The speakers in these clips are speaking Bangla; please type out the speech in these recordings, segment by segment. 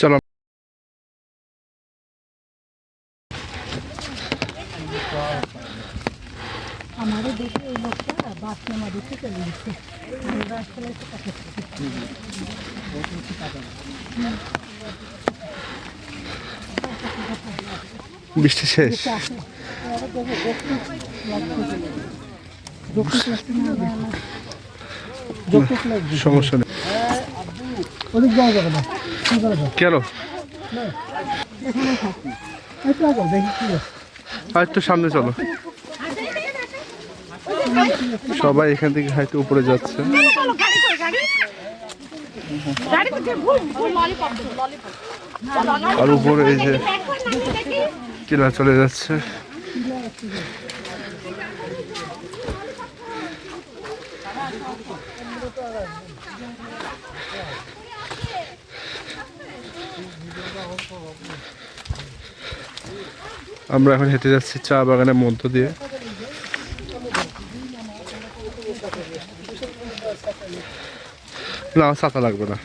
চলো। আমাদের দেখে ওই লোকটা বাস নামা দেখে চলে গেছে। আমরা আসলে এসে তাকে বৃষ্টি শেষ। সমস্যা নেই। ওদিক যাওয়া যাবে না। কেন। আর একটু সামনে চলো। সবাই এখান থেকে হয়তো উপরে যাচ্ছে। আর উপরে এই যে টিলা চলে যাচ্ছে। আমরা এখন হেঁটে যাচ্ছি চা বাগানের মধ্য দিয়ে। না ছাতা লাগবে না।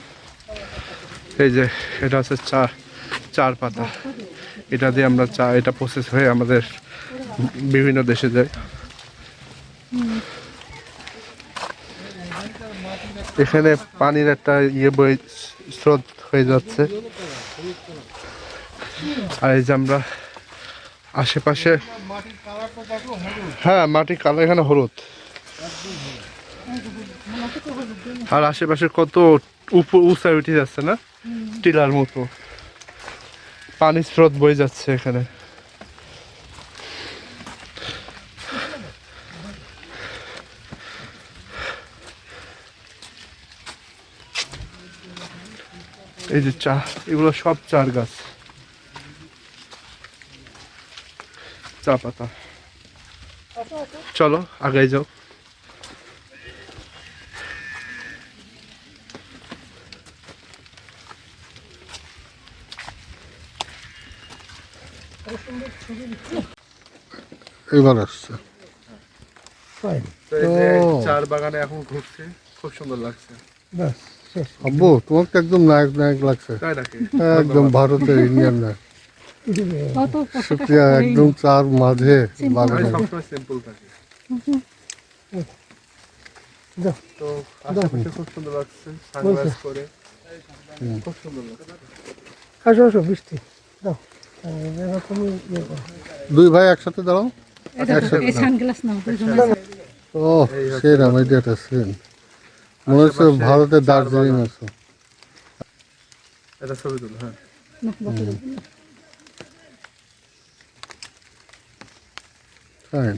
এই যে, এটা হচ্ছে চা, চার পাতা। এটা দিয়ে আমরা চা, এটা প্রসেস হয়ে আমাদের বিভিন্ন দেশে যায় এখানে পানির একটা ইয়ে বই স্রোত হয়ে যাচ্ছে। আর এই যে আমরা আশেপাশে হ্যাঁ মাটির কালার এখানে হলুদ। আর আশেপাশে কত উঁচায় উঠে যাচ্ছে না? টিলার মতো। পানির স্রোত বয়ে যাচ্ছে এখানে। এই যে চা এগুলো সব চার গাছ। চা পাতা। চলো আগাই যাও। এবার আসছে। চার বাগানে এখন ঘুরছে খুব সুন্দর লাগছে। ব্যাস। আব্বু তোমার তো একদম নায়ক নায়ক লাগছে। একদম ভারতের ইন্ডিয়ান নায়ক। কত একদম চার মাঝে আমি বাগানে সবসময় সিম্পল থাকি। যাও। তো খুব সুন্দর লাগছে সানগ্লাস করে। খুব সুন্দর আসো আসো বৃষ্টি। দাও এরকমই ইয়ে দুই ভাই একসাথে দাঁড়াও। সানগ্লাস নাও ও সেরাম একটা সেন। মনে হচ্ছে ভারতের দার্জিলিং আছে। এটা ছবি তুলো হ্যাঁ। ফাইন